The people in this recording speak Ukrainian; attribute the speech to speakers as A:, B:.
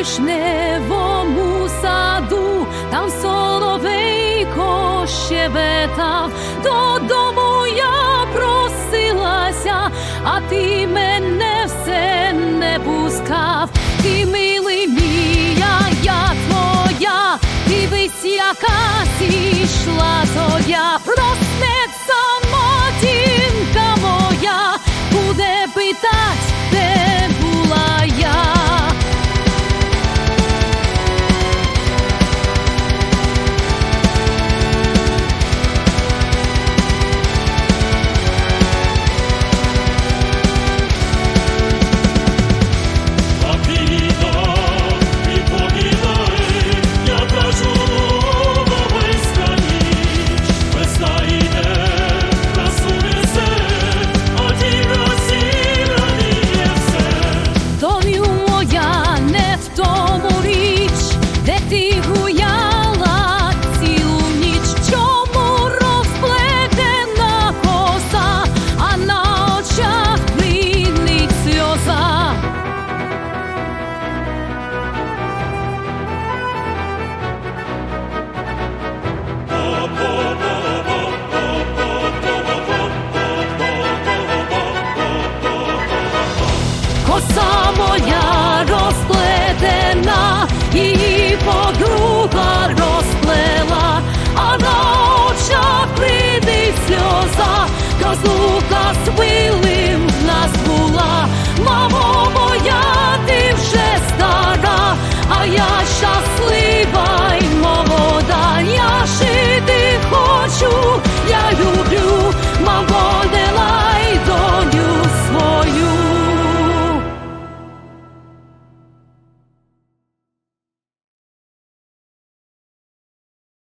A: вишневому саду, там соловейко щебетав, додому я просилася, а ти мене все не пускав. Ти милий мія, я твоя, ти вись якась ішла зоя, проснеться матінка моя, буде питати. ти цілу ніч, чому розплетена коса, а на очах сльоза. Коса моя. for